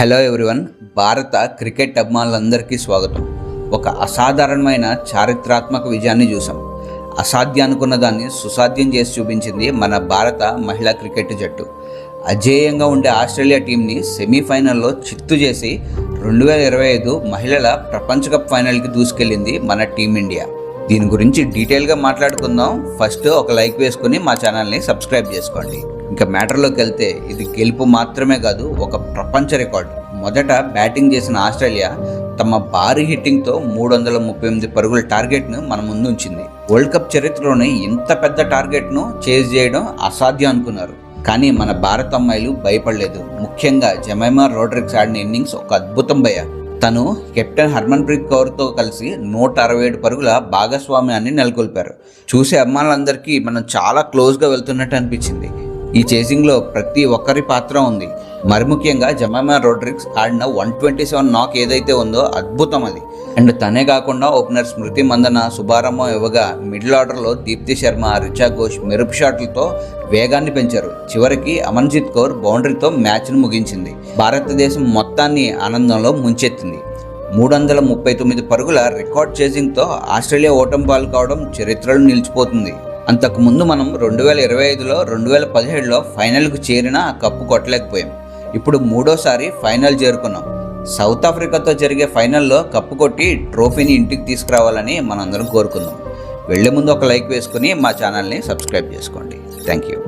Hello everyone భారత cricket అభిమానులందరికీ స్వాగతం. ఒక అసాధారణమైన చారిత్రాత్మక విజయాన్ని చూసాం అసాధ్యం అనుకున్న దాన్ని సుసాధ్యం చేసి చూపించింది మన భారత మహిళా క్రికెట్ జట్టు. అజేయంగా ఉండే ఆస్ట్రేలియా టీంని సెమీఫైనల్లో చిత్తు చేసి రెండు వేల ఇరవై ఐదు మహిళల ప్రపంచ కప్ ఫైనల్కి దూసుకెళ్ళింది మన టీమిండియా దీని గురించి డీటెయిల్గా మాట్లాడుకుందాం. ఫస్ట్ ఒక లైక్ వేసుకుని మా ఛానల్ని సబ్స్క్రైబ్ చేసుకోండి. ఇంకా మ్యాటర్లోకి వెళ్తే ఇది గెలుపు మాత్రమే కాదు ఒక ప్రపంచ రికార్డు. మొదట బ్యాటింగ్ చేసిన ఆస్ట్రేలియా తమ భారీ హిట్టింగ్తో మూడు వందల ముప్పై ఎనిమిది పరుగుల టార్గెట్ను మన ముందు ఉంచింది. వరల్డ్ కప్ చరిత్రలోనే ఇంత పెద్ద టార్గెట్ను చేజ్ చేయడం అసాధ్యం అనుకున్నారు. కానీ మన భారత అమ్మాయిలు భయపడలేదు. ముఖ్యంగా జమైమా రోడ్రిక్స్ ఆడిన ఇన్నింగ్స్ ఒక అద్భుతం భయ తను కెప్టెన్ హర్మన్ ప్రీత్ కౌర్తో కలిసి నూట అరవై ఏడు పరుగుల భాగస్వామ్యాన్ని నెలకొల్పారు. చూసే అమ్మాయిలందరికీ మనం చాలా క్లోజ్గా వెళ్తున్నట్టు అనిపించింది. ఈ చేసింగ్లో ప్రతి ఒక్కరి పాత్ర ఉంది. మరి ముఖ్యంగా జమామా రోడ్రిక్స్ ఆడిన వన్ ట్వంటీ సెవెన్ నాక్ ఏదైతే ఉందో అద్భుతం అది. అండ్ తనే కాకుండా ఓపెనర్ స్మృతి మందన శుభారంభం ఇవ్వగా మిడిల్ ఆర్డర్లో దీప్తి శర్మ రిచా ఘోష్ మెరుపు షాట్లతో వేగాన్ని పెంచారు. చివరికి అమన్జిత్ కౌర్ బౌండరీతో మ్యాచ్ను ముగించింది. భారతదేశం మొత్తాన్ని ఆనందంలో ముంచెత్తింది. మూడు వందల ముప్పై తొమ్మిది పరుగుల రికార్డ్ చేసింగ్తో ఆస్ట్రేలియా ఓటమి పాలు కావడం చరిత్రలో నిలిచిపోతుంది. అంతకుముందు మనం రెండు వేల ఇరవై ఐదులో రెండు వేల పదిహేడులో ఫైనల్కు చేరినా ఆ కప్పు కొట్టలేకపోయాం. ఇప్పుడు మూడోసారి ఫైనల్ చేరుకున్నాం. సౌత్ ఆఫ్రికాతో జరిగే ఫైనల్లో కప్పు కొట్టి ట్రోఫీని ఇంటికి తీసుకురావాలని మనందరం కోరుకుందాం. వెళ్ళే ముందు ఒక లైక్ వేసుకుని మా ఛానల్ని సబ్స్క్రైబ్ చేసుకోండి. Thank you